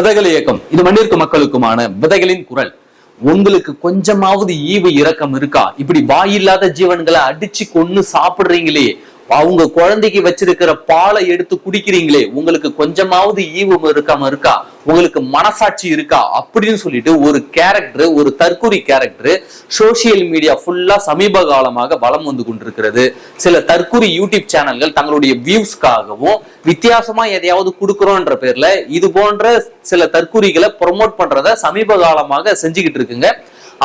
விதைகள் இயக்கம். இது மண்ணிற்கு மக்களுக்குமான விதைகளின் குரல். உங்களுக்கு கொஞ்சமாவது ஈவு இரக்கம் இருக்கா? இப்படி வாயில்லாத ஜீவன்களை அடிச்சு கொன்னு சாப்பிடுறீங்களே. அவங்க குழந்தைக்கு வச்சிருக்கிற பாலை எடுத்து குடிக்கிறீங்களே உங்களுக்கு கொஞ்சமாவது ஈவம் இருக்காம இருக்கா? உங்களுக்கு மனசாட்சி இருக்கா? அப்படின்னு சொல்லிட்டு ஒரு கேரக்டர் ஒரு தற்கொலை கேரக்டர் சோசியல் மீடியா ஃபுல்லா சமீப காலமாக பலம் வந்து கொண்டிருக்கிறது. சில தற்கொலை யூடியூப் சேனல்கள் தங்களுடைய வியூஸ்க்காகவும் வித்தியாசமா எதையாவது கொடுக்குறோன்ற பேர்ல இது போன்ற சில தற்கொலைகளை ப்ரொமோட் பண்றத சமீப காலமாக செஞ்சுக்கிட்டு இருக்குங்க.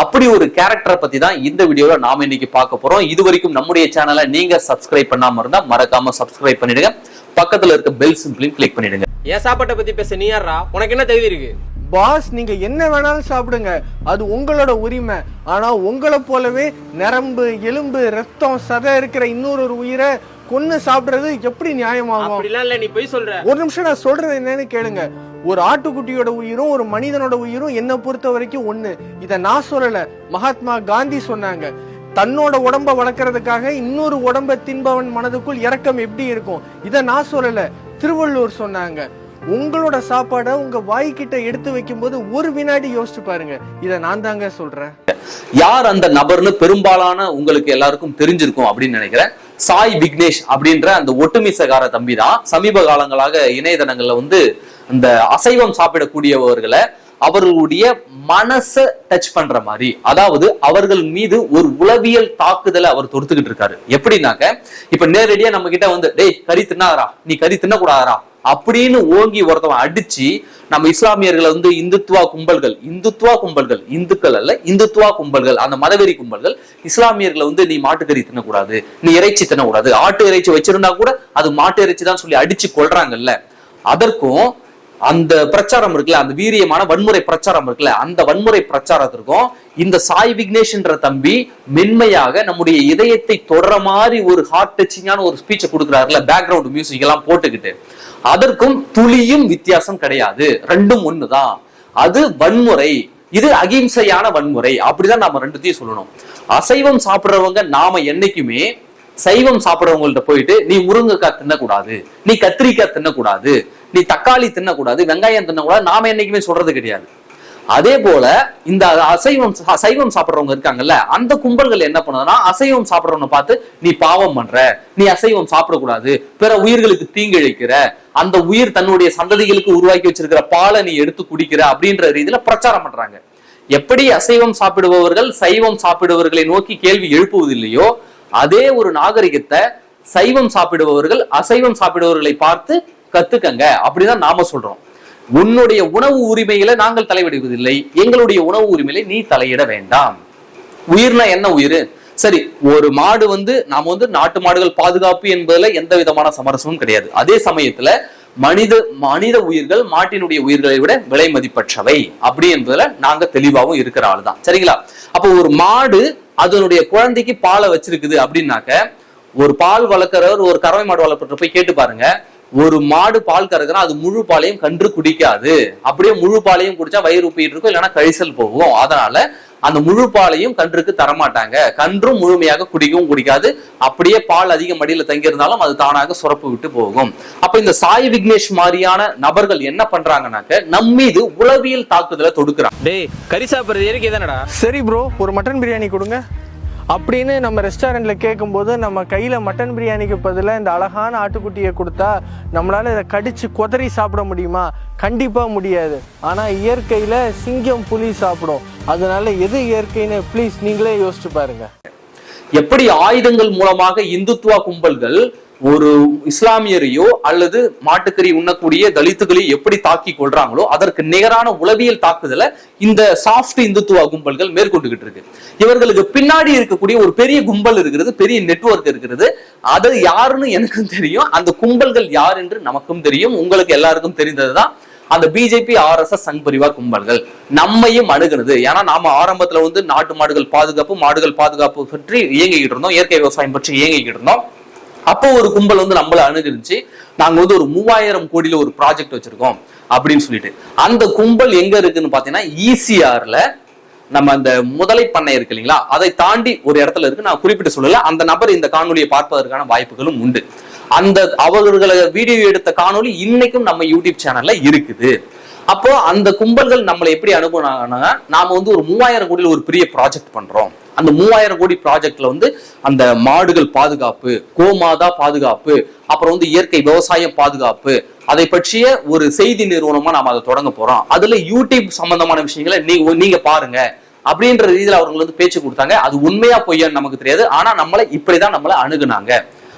அப்படி ஒரு கேரக்டரை பத்தி தான் இந்த வீடியோல நாம இன்னைக்கு பார்க்க போறோம். இது வரைக்கும் நம்முடைய சேனலை நீங்க சப்ஸ்கிரைப் பண்ணாம இருந்தா மறக்காம சப்ஸ்கிரைப் பண்ணிடுங்க. பக்கத்துல இருக்க பெல் சிம்பிளையும் கிளிக் பண்ணிடுங்க. என் சாப்பாட்டை பத்தி பேச நீ யாரா உனக்கு என்ன தகுதி இருக்கு? பாஸ் நீங்க என்ன வேணாலும் சாப்பிடுங்க. அது உங்களோட உரிமை. ஆனா உங்களை போலவே நரம்பு எலும்பு ரத்தம் சதை இருக்கிற இன்னொரு ஒரு உயிரை கொன்னு சாப்பிடுறது எப்படி நியாயமாகும்? அப்படிலாம் இல்ல நீ போய் சொல்ற. ஒரு நிமிஷம் நான் சொல்றது என்னன்னு கேளுங்க. ஒரு ஆட்டுக்குட்டியோட உயிரும் ஒரு மனிதனோட உயிரும் என்னை பொறுத்த வரைக்கும் ஒண்ணு. இதை நான் சொல்லல. மகாத்மா காந்தி சொன்னாங்க. தன்னோட உடம்ப வளர்க்கறதுக்காக இன்னொரு உடம்ப தின்பவன் மனதுக்குள் இறக்கம் எப்படி இருக்கும்? இதை நான் சொல்லல. திருவள்ளுவர் சொன்னாங்க. உங்களோட சாப்பாடை உங்க வாய்க்கிட்ட எடுத்து வைக்கும்போது ஒரு வினாடி யோசிச்சு பாருங்க. இதை நான் தாங்க சொல்றேன். யார் அந்த நபர்னு பெரும்பாலான உங்களுக்கு எல்லாருக்கும் தெரிஞ்சிருக்கும் அப்படின்னு நினைக்கிறேன். சாய் விக்னேஷ் அப்படின்ற அந்த ஒட்டுமிசகார தம்பி தான் சமீப காலங்களாக இணையதளங்கள்ல வந்து இந்த அசைவம் சாப்பிடக்கூடியவர்களை அவர்களுடைய மனசை டச் பண்ற மாதிரி. அதாவது அவர்கள் மீது ஒரு உளவியல் தாக்குதலை அவர் தொடுத்துக்கிட்டு இருக்காரு. எப்படின்னாக்க இப்ப நேரடியா நம்ம கிட்ட வந்து டேய் கறி தின்னாதரா நீ கறி தின்னக்கூடாதரா அப்படின்னு ஓங்கி ஒருத்தவன் அடிச்சு நம்ம இஸ்லாமியர்களை வந்து இந்துத்துவா கும்பல்கள் இந்துத்துவா கும்பல்கள் இந்துக்கள் அல்ல இந்துத்துவா கும்பல்கள் அந்த மதவெறி கும்பல்கள் இஸ்லாமியர்களை வந்து நீ மாட்டுக்கறி தின்னக்கூடாது நீ இறைச்சி தின்னக்கூடாது. ஆட்டு இறைச்சி வச்சிருந்தா கூட அது மாட்டு இறைச்சி தான் சொல்லி அடிச்சு கொள்றாங்கல்ல அதற்கும் அந்த பிரச்சாரம் இருக்குல்ல அந்த வீரியமான வன்முறை பிரச்சாரம் இருக்குல்ல அந்த வன்முறை பிரச்சாரத்திற்கும் இந்த சாய் விக்னேஷ்ன்ற தம்பி மென்மையாக நம்முடைய இதயத்தை தொடர மாதிரி ஒரு ஹார்ட் டச்சிங்கான ஒரு ஸ்பீச்சை கொடுக்குறாருல பேக்ரவுண்ட் மியூசிக் எல்லாம் போட்டுக்கிட்டு. அதற்கும் துளியும் வித்தியாசம் கிடையாது. ரெண்டும் ஒண்ணுதான். அது வன்முறை. இது அகிம்சையான வன்முறை. அப்படிதான் நாம ரெண்டுத்தையும் சொல்லணும். அசைவம் சாப்பிடுறவங்க நாம என்னைக்குமே சைவம் சாப்பிடுறவங்கள்ட்ட போயிட்டு நீ முருங்கைக்காய் தின்னக்கூடாது. நீ கத்திரிக்காய் தின்னக்கூடாது. நீ தக்காளி தின்னக்கூடாது வெங்காயம் தின்னக்கூடாது நாம என்னைக்குமே சொல்றது கிடையாது. அதே போல இந்த அசைவம் சைவம் சாப்பிட்றவங்க இருக்காங்கல்ல அந்த கும்பல்கள் என்ன பண்ணுதுன்னா அசைவம் சாப்பிடுறவங்க பார்த்து நீ பாவம் பண்ற நீ அசைவம் சாப்பிடக்கூடாது பிற உயிர்களுக்கு தீங்கிழைக்கிற அந்த உயிர் தன்னுடைய சந்ததிகளுக்கு உருவாக்கி வச்சிருக்கிற பாலை நீ எடுத்து குடிக்கிற அப்படின்ற ரீதியில பிரச்சாரம் பண்றாங்க. எப்படி அசைவம் சாப்பிடுபவர்கள் சைவம் சாப்பிடுபவர்களை நோக்கி கேள்வி எழுப்புவதில்லையோ அதே ஒரு நாகரிகத்தை சைவம் சாப்பிடுபவர்கள் அசைவம் சாப்பிடுபவர்களை பார்த்து கத்துக்கங்க. அப்படிதான் நாம சொல்றோம். உன்னுடைய உணவு உரிமைகளை நாங்கள் தலையிடுவதில்லை. எங்களுடைய உணவு உரிமையில நீ தலையிட வேண்டாம். உயிர்னா என்ன உயிர்? சரி ஒரு மாடு வந்து நாம வந்து நாட்டு மாடுகள் பாதுகாப்பு என்பதுல எந்த விதமான சமரசமும் கிடையாது. அதே சமயத்துல மனித மனித உயிர்கள் மாட்டினுடைய உயிர்களை விட விலை மதிப்பற்றவை. அப்படி என்பதுல நாங்க தெளிவாகவும் இருக்கிற ஆள் தான் சரிங்களா? அப்போ ஒரு மாடு அதனுடைய குழந்தைக்கு பாலை வச்சிருக்குது அப்படின்னாக்க ஒரு பால் வளர்க்குறவர் ஒரு கறவை மாடு வளர்ப்புற போய் கேட்டு பாருங்க. ஒரு மாடு பால் கறக்குறா அது முழு பாலையும் கன்று குடிக்காது. அப்படியே முழு பாலையும் குடிச்சா வயிறு உப்பிட்டு இருக்கும் இல்லைன்னா கழிசல் போகும். அதனால அந்த முழு பாலையும் கன்றுக்கு தரமாட்டாங்க. கன்றும் முழுமையாக குடிக்கவும் குடிக்காது. அப்படியே பால் அதிக மடியில தங்கி இருந்தாலும் அது தானாக சுரப்பு விட்டு போகும். அப்ப இந்த சாய் விக்னேஷ் மாதிரியான நபர்கள் என்ன பண்றாங்கன்னாக்க நம்மீது உளவியல் தாக்குதலை தொடுக்கிறாங்க. டேய் கறி சாப்பிடுறது இயற்கை தானடா? சரி ப்ரோ ஒரு மட்டன் பிரியாணி கொடுங்க. அப்படின்னு நம்ம ரெஸ்டாரண்ட்டில் கேட்கும்போது நம்ம கையில் மட்டன் பிரியாணிக்கு பதிலாக இந்த அழகான ஆட்டுக்குட்டியை கொடுத்தா நம்மளால் இதை கடித்து குதறி சாப்பிட முடியுமா? கண்டிப்பாக முடியாது. ஆனால் இயற்கையில் சிங்கம் புலி சாப்பிடும். அதனால எது இயற்கைன்னு ப்ளீஸ் நீங்களே யோசிச்சு பாருங்கள் எப்படி ஆயுதங்கள் மூலமாக இந்துத்துவா கும்பல்கள் ஒரு இஸ்லாமியரையோ அல்லது மாட்டுக்கறி உண்ணக்கூடிய தலித்துகளையோ எப்படி தாக்கி கொள்றாங்களோ அதற்கு நிகரான உளவியல் தாக்குதலை இந்த சாஃப்ட் இந்துத்துவா கும்பல்கள் மேற்கொண்டுகிட்டு இருக்கு. இவர்களுக்கு பின்னாடி இருக்கக்கூடிய ஒரு பெரிய கும்பல் இருக்கிறது பெரிய நெட்வொர்க் இருக்கிறது. அது யாருன்னு எனக்கும் தெரியும். அந்த கும்பல்கள் யார் என்று நமக்கும் தெரியும். உங்களுக்கு எல்லாருக்கும் தெரிந்ததுதான். அந்த பிஜேபி ஆர்எஸ்எஸ் சங் பரிவார் கும்பல்கள் நம்மையும் அணுகுனது. ஏன்னா நாம ஆரம்பத்துல வந்து நாட்டு மாடுகள் பாதுகாப்பு மாடுகள் பாதுகாப்பு பற்றி இயங்கிக்கிட்டு இருந்தோம். இயற்கை விவசாயம் பற்றி இயங்கிக்கிட்டு இருந்தோம். அப்போ ஒரு கும்பல் வந்து நம்மள அணுகிருந்துச்சு. நாங்க வந்து ஒரு மூவாயிரம் கோடியில ஒரு ப்ராஜெக்ட் வச்சிருக்கோம் அப்படின்னு சொல்லிட்டு. அந்த கும்பல் எங்க இருக்குன்னு பாத்தீங்கன்னா ஈசிஆர்ல நம்ம அந்த முதலை பண்ணை இருக்கு இல்லைங்களா? அதை தாண்டி ஒரு இடத்துல இருக்கு. நான் குறிப்பிட்டு சொல்லல. அந்த நபர் இந்த காணொலியை பார்ப்பதற்கான வாய்ப்புகளும் உண்டு. அந்த அவர்களை வீடியோ எடுத்த காணொளி இன்னைக்கும் நம்ம யூடியூப் சேனல்ல இருக்குது. அப்போ அந்த கும்பல்கள் நம்மளை எப்படி அனுப்புனாங்கன்னா நாம வந்து ஒரு மூவாயிரம் கோடியில் ஒரு பெரிய ப்ராஜெக்ட் பண்றோம். அந்த மூவாயிரம் கோடி ப்ராஜெக்ட்ல வந்து அந்த மாடுகள் பாதுகாப்பு கோமாதா பாதுகாப்பு அப்புறம் வந்து இயற்கை விவசாயம் பாதுகாப்பு அதை பற்றிய ஒரு செய்தி நிறுவனமா நாம அதை தொடங்க போறோம். அதுல யூடியூப் சம்பந்தமான விஷயங்களை நீங்க நீங்க பாருங்க. அப்படின்ற ரீதியில் அவங்க வந்து பேச்சு கொடுத்தாங்க. அது உண்மையா பொய்யான்னு நமக்கு தெரியாது. ஆனா நம்மளை இப்படிதான் நம்மளை அணுகுனாங்க.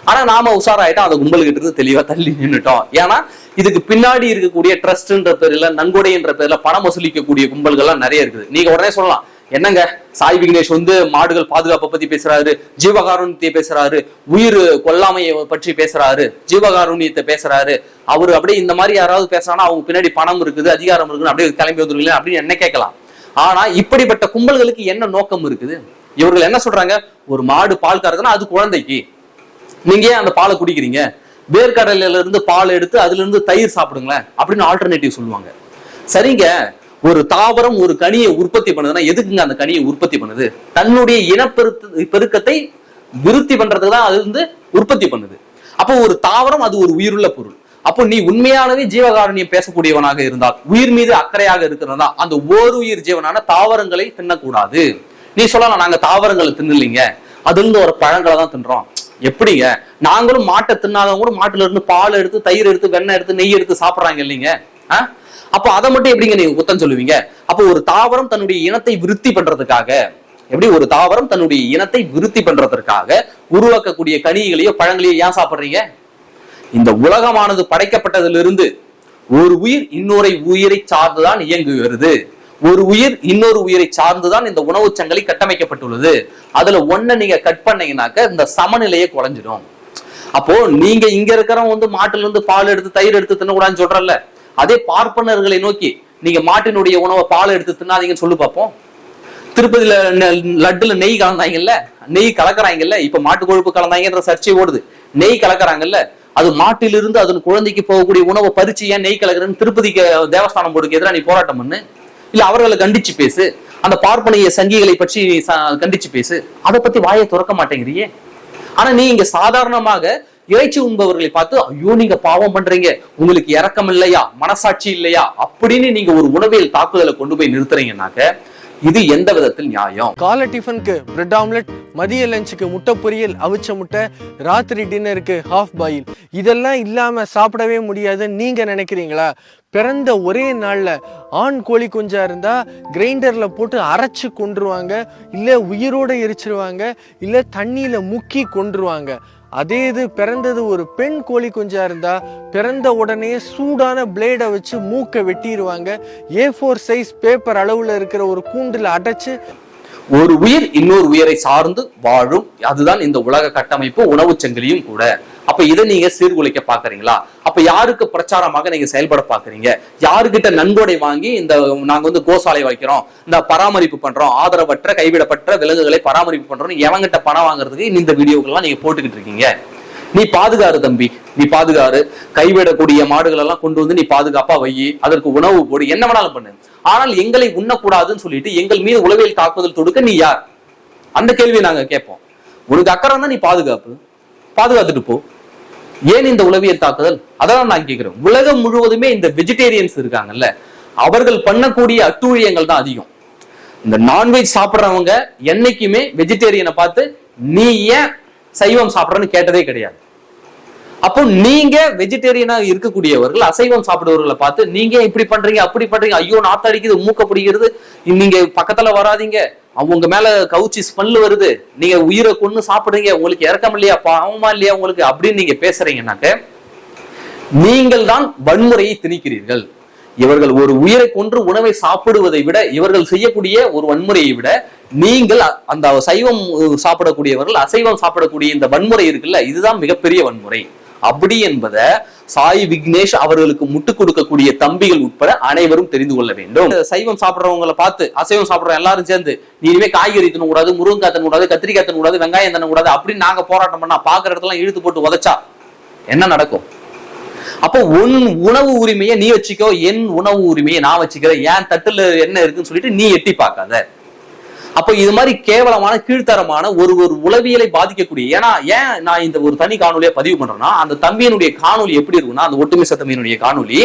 ஆனா நாம உஷாராயிட்டோம் அந்த கும்பல்கிட்ட இருந்து தெளிவா தள்ளி நின்றுட்டோம் ஏன்னா இதுக்கு பின்னாடி இருக்கக்கூடிய ட்ரஸ்ட்ன்ற பேர்ல நன்கொடைன்ற பேர்ல பணம் வசூலிக்கக்கூடிய கும்பல்கள்லாம் நிறைய இருக்குது. நீங்க உடனே சொல்லலாம் என்னங்க சாய் விக்னேஷ் வந்து மாடுகள் பாதுகாப்பை பத்தி பேசுறாரு ஜீவகாருண்யத்தை பேசுறாரு உயிர் கொல்லாமையை பற்றி பேசுறாரு ஜீவகாருண்யத்தை பேசுறாரு. அவரு அப்படியே இந்த மாதிரி யாராவது பேசுறாங்கன்னா அவங்க பின்னாடி பணம் இருக்குது அதிகாரம் இருக்குன்னு அப்படியே கிளம்பி வந்துருங்களேன் அப்படின்னு என்ன கேட்கலாம்? ஆனா இப்படிப்பட்ட கும்பல்களுக்கு என்ன நோக்கம் இருக்குது? இவர்கள் என்ன சொல்றாங்க? ஒரு மாடு பால் கறக்குன்னா அது குழந்தைக்கு. நீங்க ஏன் அந்த பாலை குடிக்கிறீங்க? வேர்க்கடலையில இருந்து பால் எடுத்து அதுல இருந்து தயிர் சாப்பிடுங்களேன் அப்படின்னு ஆல்டர்னேட்டிவ் சொல்லுவாங்க. சரிங்க. ஒரு தாவரம் ஒரு கனியை உற்பத்தி பண்ணுதுன்னா எதுக்குங்க அந்த கனியை உற்பத்தி பண்ணுது? தன்னுடைய இனப்பெருத்து பெருக்கத்தை விருத்தி பண்றதுக்கு தான் அது வந்து உற்பத்தி பண்ணுது. அப்போ ஒரு தாவரம் அது ஒரு உயிருள்ள பொருள். அப்போ நீ உண்மையானவே ஜீவகாரணியம் பேசக்கூடியவனாக இருந்தால் உயிர் மீது அக்கறையாக இருக்கிறதா அந்த ஓர் உயிர் ஜீவனான தாவரங்களை தின்னக்கூடாது. நீ சொல்லலாம் நாங்க தாவரங்களை தின்னலைங்க. அதுல இருந்து ஒரு பழங்களை தான் தின்றோம். எப்படிங்க? நாங்களும் மாட்டை தின்னாதவங்க கூட மாட்டுல இருந்து பால் எடுத்து தயிர் எடுத்து வெண்ணெய் எடுத்து நெய் எடுத்து சாப்பிட்றாங்க இல்லைங்க. ஆ? அப்போ அதை மட்டும் எப்படிங்க நீங்க குத்தம் சொல்லுவீங்க? அப்போ ஒரு தாவரம் தன்னுடைய இனத்தை விருத்தி பண்றதுக்காக எப்படி ஒரு தாவரம் தன்னுடைய இனத்தை விருத்தி பண்றதற்காக உருவாக்கக்கூடிய கனிகளையோ பழங்களையோ ஏன் சாப்பிட்றீங்க? இந்த உலகமானது படைக்கப்பட்டதிலிருந்து ஒரு உயிர் இன்னொரு உயிரை சார்ந்துதான் இயங்குகிறது. ஒரு உயிர் இன்னொரு உயிரை சார்ந்துதான் இந்த உணவு சங்கலி கட்டமைக்கப்பட்டுள்ளது. அதுல ஒன்ன நீங்க கட் பண்ணீங்கன்னாக்க இந்த சமநிலையை குறைஞ்சிடும். அப்போ நீங்க இங்க இருக்கிறவங்க வந்து மாட்டுல இருந்து பால் எடுத்து தயிர் எடுத்து தின்னக்கூடாதுன்னு சொல்றல அதே பார்ப்பனர்களை நோக்கி நீங்க மாட்டினுடைய உணவை பால் எடுத்து தின்னாதீங்கன்னு சொல்லு பார்ப்போம் திருப்பதியில லட்டுல நெய் கலந்தாங்கல்ல? நெய் கலக்குறாங்கல்ல? இப்ப மாட்டு கொழுப்பு கலந்தாங்கன்ற சர்ச்சை ஓடுது. நெய் கலக்குறாங்கல்ல? அது மாட்டிலிருந்து அதன் குழந்தைக்கு போகக்கூடிய உணவை பறிச்சு ஏன் நெய் கலக்குறேன்னு திருப்பதிக்கு தேவஸ்தானம் போர்டுக்கு எதிராக நீ போராட்டம் பண்ணு. அவர்களை கண்டிச்சு பேசு. அந்த பார்ப்பனைய சங்கிகளை பற்றி நீ கண்டிச்சு பேசு. அதை பத்தி வாயை திறக்க மாட்டேங்கிறியே. ஆனா நீ இங்க சாதாரணமாக இறைச்சி உண்பவர்களை பார்த்து ஐயோ நீங்க பாவம் பண்றீங்க. உங்களுக்கு இரக்கம் இல்லையா? மனசாட்சி இல்லையா? அப்படின்னு நீங்க ஒரு உணவியல் தாக்குதலை கொண்டு போய் நிறுத்துறீங்கன்னாக்க இது எந்த விதத்தில் நியாயம்? காலை டிஃபனுக்கு பிரெட் ஆம்லெட் மதிய லஞ்சுக்கு முட்டை பொரியல் அவிச்ச முட்டை ராத்திரி டின்னருக்கு ஹாஃப் பாயில் இதெல்லாம் இல்லாம சாப்பிடவே முடியாதுன்னு நீங்க நினைக்கிறீங்களா? பிறந்த ஒரே நாள்ல ஆண் கோழி குஞ்சா இருந்தா கிரைண்டர்ல போட்டு அரைச்சு கொண்டுருவாங்க இல்ல உயிரோட எரிச்சிருவாங்க இல்ல தண்ணியில முக்கி கொன்றுவாங்க. அதே இது பிறந்தது ஒரு பெண் கோழி குஞ்சா இருந்தா பிறந்த உடனே சூடான பிளேடை வச்சு மூக்கை வெட்டிடுவாங்க ஏ ஃபோர் சைஸ் பேப்பர் அளவுல இருக்கிற ஒரு கூண்டில் அடைச்சு ஒரு உயிர் இன்னொரு உயிரை சார்ந்து வாழும். அதுதான் இந்த உலக கட்டமைப்பு உணவு சங்கிலியும் கூட. அப்ப இதை நீங்க சீர்குலைக்க பாக்குறீங்களா அப்ப யாருக்கு பிரச்சாரமாக நீங்க செயல்பட பாக்குறீங்க யாருக்கிட்ட நன்கொடை வாங்கி இந்த நாங்க வந்து கோசாலை வைக்கிறோம் இந்த பராமரிப்பு பண்றோம் ஆதரவற்ற கைவிடப்பட்ட விலங்குகளை பராமரிப்பு பண்றோம் எவங்கிட்ட பணம் வாங்குறதுக்கு இந்த வீடியோக்கெல்லாம் நீங்க போட்டுக்கிட்டு இருக்கீங்க? நீ பாதுகாரு தம்பி நீ பாதுகாரு கைவிடக்கூடிய மாடுகள் எல்லாம் கொண்டு வந்து நீ பாதுகாப்பா வை. அதற்கு உணவு போடு. என்ன வேணாலும் பண்ணு. ஆனால் எங்களை உண்ணக்கூடாதுன்னு சொல்லிட்டு எங்கள் மீது உளவியல் தாக்குதல் தொடுக்க நீ யார்? அந்த கேள்வியை நாங்க கேட்போம். உனக்கு அக்கறை தான் நீ பாதுகாப்பு. பாதுகாத்துட்டு போ. ஏன் இந்த உளவியல் தாக்குதல்? அதான் நான் கேட்கிறேன். உலகம் முழுவதுமே இந்த வெஜிடேரியன்ஸ் இருக்காங்கல்ல அவர்கள் பண்ணக்கூடிய அட்டூழியங்கள் தான் அதிகம். இந்த நான்வெஜ் சாப்பிட்றவங்க என்னைக்குமே வெஜிடேரியனை பார்த்து நீ ஏன் சைவம் சாப்பிட்றேன்னு கேட்டதே கிடையாது. அப்போ நீங்க வெஜிடேரியனா இருக்கக்கூடியவர்கள் அசைவம் சாப்பிடுவவர்களை பார்த்து நீங்க இப்படி பண்றீங்க அப்படி பண்றீங்க ஐயோ நாத்த அடிக்குது மூக்க பிடிக்கிறது நீங்க பக்கத்துல வராதீங்க அவங்க மேல கவுச்சி ஸ்மெல் வருது நீங்க உயிரை கொண்டு சாப்பிடுறீங்க உங்களுக்கு இறக்கம் இல்லையா பாவமா இல்லையா உங்களுக்கு? அப்படின்னு நீங்க பேசுறீங்கன்னாக்க நீங்கள் தான் வன்முறையை திணிக்கிறீர்கள். இவர்கள் ஒரு உயிரை கொன்று உணவை சாப்பிடுவதை விட இவர்கள் செய்யக்கூடிய ஒரு வன்முறையை விட நீங்கள் அந்த சைவம் சாப்பிடக்கூடியவர்கள் அசைவம் சாப்பிடக்கூடிய இந்த வன்முறை இருக்குல்ல இதுதான் மிகப்பெரிய வன்முறை. அப்படி என்பதை சாய் விக்னேஷ் அவர்களுக்கு முட்டு கொடுக்கக்கூடிய தம்பிகள் உட்பட அனைவரும் தெரிந்து கொள்ள வேண்டும். சைவம் சாப்பிடுறவங்களை பார்த்து அசைவம் சாப்பிடுற எல்லாரும் சேர்ந்து நீ இனிமே காய்கறி தின்னக்கூடாது முருங்கைக்காய் தின்னக்கூடாது கத்திரிக்காய் தின்னக்கூடாது வெங்காயம் தின்னக்கூடாது அப்படின்னு நாங்க போராட்டம் பண்ணா பாக்குற இடத்துல இழுத்து போட்டு உதச்சா என்ன நடக்கும்? அப்போ உன் உணவு உரிமையை நீ வச்சுக்கோ என் உணவு உரிமையை நான் வச்சுக்கிறேன். என் தட்டுல என்ன இருக்குன்னு சொல்லிட்டு நீ எட்டி பார்க்காத. அப்போ இது மாதிரி கேவலமான கீழ்த்தரமான ஒரு ஒரு உளவியலை பாதிக்கக்கூடிய ஏன்னா ஏன் நான் இந்த ஒரு தனி காணொலியை பதிவு பண்றேன்னா அந்த தம்பியினுடைய காணொலி எப்படி இருக்குன்னா அந்த ஒட்டுமிச தம்பியினுடைய காணொலி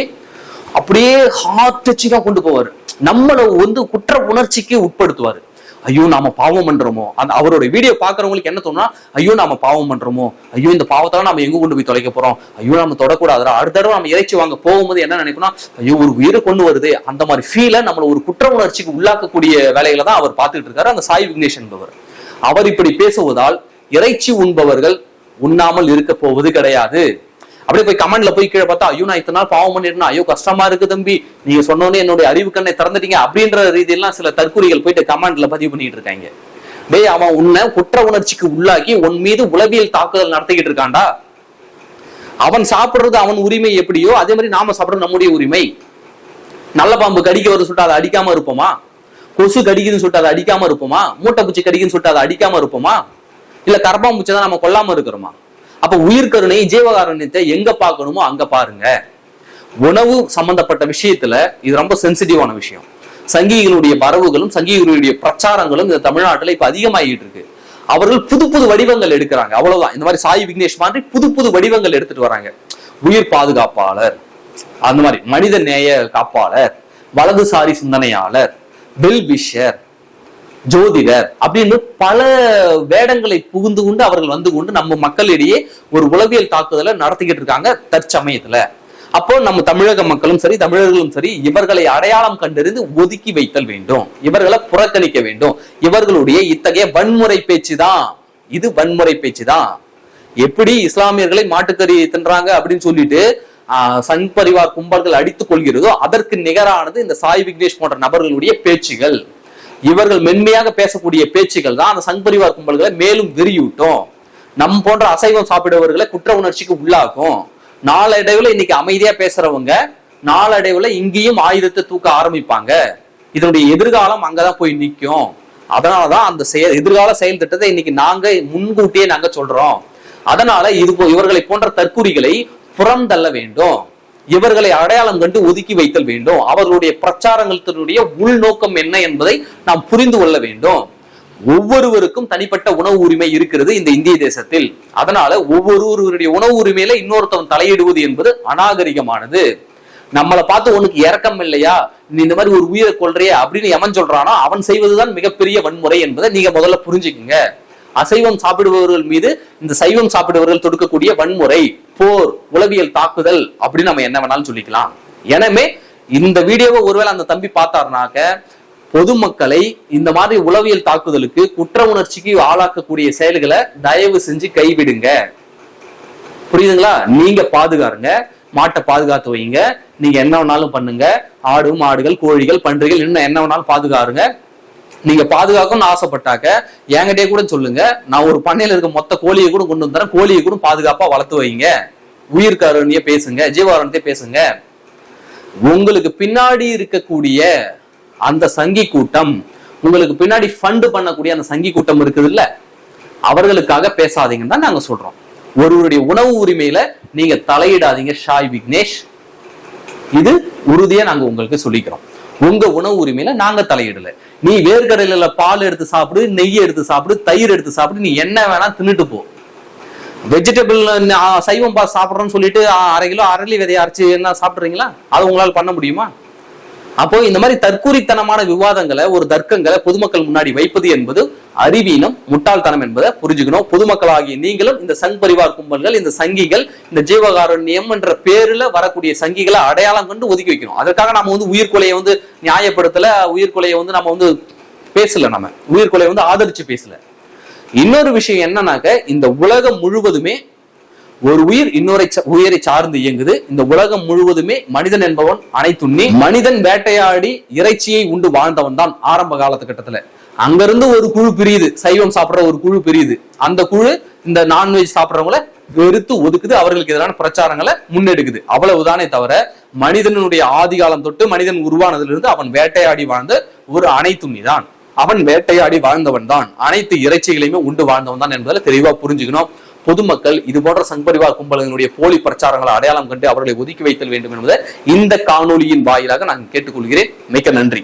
அப்படியே ஹார்ட் டச்சிங்கா கொண்டு போவார். நம்மளை வந்து குற்ற உணர்ச்சிக்கு உட்படுத்துவார். ஐயோ நாம பாவம் பண்றோமோ? அந்த அவரோட வீடியோ பாக்குறவங்களுக்கு என்ன தோணும்னா ஐயோ நாம பாவம் பண்றோமோ? ஐயோ இந்த பாவத்தால நம்ம எங்க கொண்டு போய் தொலைக்க போறோம்? ஐயோ நம்ம தொடக்கூடாதுடா. அடுத்த தடவை நம்ம இறைச்சி வாங்க போகும்போது என்ன நினைக்கணும் ஐயோ ஒரு உயிரை கொண்டு வருது. அந்த மாதிரி ஃபீலை நம்மள ஒரு குற்ற உணர்ச்சிக்கு உள்ளாக்கக்கூடிய வேலைகளை தான் அவர் பார்த்துட்டு இருக்காரு. அந்த சாய் விக்னேஷ் என்பவர். அவர் இப்படி பேசுவதால் இறைச்சி உண்பவர்கள் உண்ணாமல் இருக்க போவது கிடையாது. அப்படியே போய் கமெண்ட்ல போய் கீழே பார்த்தா ஐயோ நான் இத்தனை நாள் பாவம் பண்ணிருந்தா ஐயோ கஷ்டமா இருக்கு தம்பி. நீங்க சொன்னோன்னே என்னுடைய அறிவு கண்ணை திறந்துட்டீங்க. அப்படின்ற ரீதியெல்லாம் சில தற்கொலைகள் போயிட்டு கமெண்ட்ல பதிவு பண்ணிட்டு இருக்காங்க. டேய் அவன் உன்னை குற்ற உணர்ச்சிக்கு உள்ளாக்கி உன் மீது உளவியல் தாக்குதல் நடத்திக்கிட்டு இருக்கான்டா. அவன் சாப்பிடுறது அவன் உரிமை எப்படியோ அதே மாதிரி நாம சாப்பிடுறது நம்முடைய உரிமை. நல்ல பாம்பு கடிக்க வருது சொல்லிட்டு அதை அடிக்காம இருப்போமா? கொசு கடிக்குதுன்னு சொல்லிட்டு அதை அடிக்காம இருப்போமா? மூட்டை பூச்சி கடிக்குன்னு சொல்லிட்டு அதை அடிக்காம இருப்போமா? இல்ல கரப்பாம்பூச்சி தான் நம்ம கொல்லாம இருக்கிறோமா? அப்ப உயிர்கருணை ஜீவகாருண்யத்தை எங்க பார்க்கணுமோ அங்க பாருங்க. உணவு சம்பந்தப்பட்ட விஷயத்துல இது ரொம்ப சென்சிட்டிவான விஷயம். சங்கிகளுடைய வரவுகளும் சங்கிகளுடைய பிரச்சாரங்களும் இந்த தமிழ்நாட்டுல இப்ப அதிகமாகிட்டு இருக்கு. அவர்கள் புது புது வடிவங்கள் எடுக்கிறாங்க. அவ்வளவுதான். இந்த மாதிரி சாய் விக்னேஷ் மாதிரி புது புது வடிவங்கள் எடுத்துட்டு வராங்க. உயிர் பாதுகாப்பாளர் அந்த மாதிரி மனித நேய காப்பாளர் வலதுசாரி சிந்தனையாளர் பில் விஷர் ஜோதிடர் அப்படின்னு பல வேடங்களை புகுந்து கொண்டு அவர்கள் வந்து கொண்டு நம்ம மக்களிடையே ஒரு உளவியல் தாக்குதலை நடத்திக்கிட்டு இருக்காங்க தற்சமயத்துல. அப்போ நம்ம தமிழக மக்களும் சரி தமிழர்களும் சரி இவர்களை அடையாளம் கண்டறிந்து ஒதுக்கி வைத்தல் வேண்டும். இவர்களை புறக்கணிக்க வேண்டும். இவர்களுடைய இத்தகைய வன்முறை பேச்சு தான். இது வன்முறை பேச்சு தான். எப்படி இஸ்லாமியர்களை மாட்டுக்கறி தின்றாங்க அப்படின்னு சொல்லிட்டு ஆஹ், சங் பரிவார் கும்பல்கள் அடித்துக் கொள்கிறதோ அதற்கு நிகரானது இந்த சாய் விக்னேஷ் போன்ற நபர்களுடைய பேச்சுகள். இவர்கள் மென்மையாக பேசக்கூடிய பேச்சுகள் தான் அந்த சங் பரிவார் கும்பல்களை மேலும் வெறியூட்டும். நம் போன்ற அசைவம் சாப்பிடுபவர்களை குற்ற உணர்ச்சிக்கு உள்ளாகும் நாளடைவுல இன்னைக்கு அமைதியா பேசுறவங்க நாளடைவுல இங்கேயும் ஆயுதத்தை தூக்க ஆரம்பிப்பாங்க. இதனுடைய எதிர்காலம் அங்கதான் போய் நிற்கும் அதனாலதான் அந்த செயல் எதிர்கால செயல் திட்டத்தை இன்னைக்கு நாங்க முன்கூட்டியே நாங்க சொல்றோம். அதனால இது போ- இவர்களை போன்ற தற்குறிகளை புறந்தள்ள வேண்டும். இவர்களை அடையாளம் கண்டு ஒதுக்கி வைத்தல் வேண்டும். அவர்களுடைய பிரச்சாரங்களுடைய உள்நோக்கம் என்ன என்பதை நாம் புரிந்து கொள்ள வேண்டும். ஒவ்வொருவருக்கும் தனிப்பட்ட உணவு உரிமை இருக்கிறது இந்த இந்திய தேசத்தில். அதனால ஒவ்வொருவருடைய உணவு உரிமையில இன்னொருத்தவன் தலையிடுவது என்பது அநாகரிகமானது. நம்மளை பார்த்து உனக்கு இறக்கம் இல்லையா? நீ இந்த மாதிரி ஒரு உயிரை கொள்றிய அப்படின்னு எவன் சொல்றானோ? அவன் செய்வதுதான் மிகப்பெரிய வன்முறை என்பதை நீங்க முதல்ல புரிஞ்சுக்குங்க. அசைவம் சாப்பிடுபவர்கள் மீது இந்த சைவம் சாப்பிடுபவர்கள் தொடுக்கக்கூடிய வன்முறை போர் உளவியல் தாக்குதல் அப்படின்னு நம்ம என்ன வேணாலும் சொல்லிக்கலாம். எனவே இந்த வீடியோவை ஒருவேளை அந்த தம்பி பார்த்தாருனாக்க பொதுமக்களை இந்த மாதிரி உளவியல் தாக்குதலுக்கு குற்ற உணர்ச்சிக்கு ஆளாக்கக்கூடிய செயல்களை தயவு செஞ்சு கைவிடுங்க. புரியுதுங்களா? நீங்க பாதுகாருங்க மாட்டை பாதுகாத்து வைங்க நீங்க என்ன வேணாலும் பண்ணுங்க. ஆடு மாடுகள் கோழிகள் பன்றிகள் இன்னும் என்ன வேணாலும் பாதுகாருங்க. நீங்க பாதுகாக்கணும்னு ஆசைப்பட்டாக்க என்கிட்டயே கூட சொல்லுங்க. நான் ஒரு பண்ணையில இருக்க மொத்த கோழியை கூட கொண்டு வந்துறேன் கோழியை கூட பாதுகாப்பா வளர்த்து வைங்க. உயிர்காரணிய பேசுங்க ஜீவாரணத்தையே பேசுங்க. உங்களுக்கு பின்னாடி இருக்கக்கூடிய அந்த சங்கி கூட்டம் உங்களுக்கு பின்னாடி ஃபண்டு பண்ணக்கூடிய அந்த சங்கி கூட்டம் இருக்குது இல்ல அவர்களுக்காக பேசாதீங்கன்னு தான் நாங்க சொல்றோம். ஒருவருடைய உணவு உரிமையில நீங்க தலையிடாதீங்க ஷாய் விக்னேஷ். இது உறுதியா நாங்க உங்களுக்கு சொல்லிக்கிறோம். உங்க உணவு உரிமையில நாங்க தலையிடல. நீ வேர்க்கடலையில பால் எடுத்து சாப்பிடு நெய் எடுத்து சாப்பிடு தயிர் எடுத்து சாப்பிடு நீ என்ன வேணா தின்னுட்டு போ. வெஜிடபிள் சைவம் பா சாப்பிட்றோன்னு சொல்லிட்டு அரை கிலோ அரளி விதைய அரைச்சு என்ன சாப்பிட்றீங்களா? அதை உங்களால் பண்ண முடியுமா? அப்போ இந்த மாதிரி தற்கூரித்தனமான விவாதங்களை ஒரு தர்க்கங்களை பொதுமக்கள் முன்னாடி வைப்பது என்பது அறிவீனம் முட்டாள்தனம் என்பதை புரிஞ்சுக்கணும். பொதுமக்களாகிய நீங்களும் இந்த சங் பரிவார் கும்பல்கள் இந்த சங்கிகள் இந்த ஜீவகாருண்யம் என்ற பேருல வரக்கூடிய சங்கிகளை அடையாளம் கண்டு ஒதுக்கி வைக்கணும். அதற்காக நம்ம வந்து உயிர்கொலையை வந்து நியாயப்படுத்தல உயிர்கொலையை வந்து நம்ம வந்து பேசல நம்ம உயிர்கொலையை வந்து ஆதரிச்சு பேசல. இன்னொரு விஷயம் என்னன்னாக்க இந்த உலகம் முழுவதுமே ஒரு உயிர் இன்னொரு உயிரை சார்ந்து இயங்குது. இந்த உலகம் முழுவதுமே மனிதன் என்பவன் அனைத்துண்ணி மனிதன் வேட்டையாடி இறைச்சியை உண்டு வாழ்ந்தவன் தான் ஆரம்ப காலத்துக்கட்டத்துல. அங்கிருந்து ஒரு குழு பிரியுது. சைவம் சாப்பிடுற ஒரு குழு பிரியுது. அந்த குழு இந்த நான்வெஜ் சாப்பிடுறவங்கள வெறுத்து ஒதுக்குது. அவர்களுக்கு எதிரான பிரச்சாரங்களை முன்னெடுக்குது. அவ்வளவுதானே தவிர மனிதனுடைய ஆதிகாலம் தொட்டு மனிதன் உருவானதிலிருந்து அவன் வேட்டையாடி வாழ்ந்த ஒரு அனைத்துண்ணி தான் அவன் வேட்டையாடி வாழ்ந்தவன் தான். அனைத்து இறைச்சிகளையுமே உண்டு வாழ்ந்தவன் தான் என்பதில் தெளிவா புரிஞ்சுக்கணும். பொதுமக்கள் இது போன்ற சங்பரிவார் கும்பலினுடைய போலி பிரச்சாரங்களை அடையாளம் கண்டு அவர்களை ஒதுக்கி வைத்தல் வேண்டும் என்பதை இந்த காணொலியின் வாயிலாக நான் கேட்டுக்கொள்கிறேன். மிக்க நன்றி.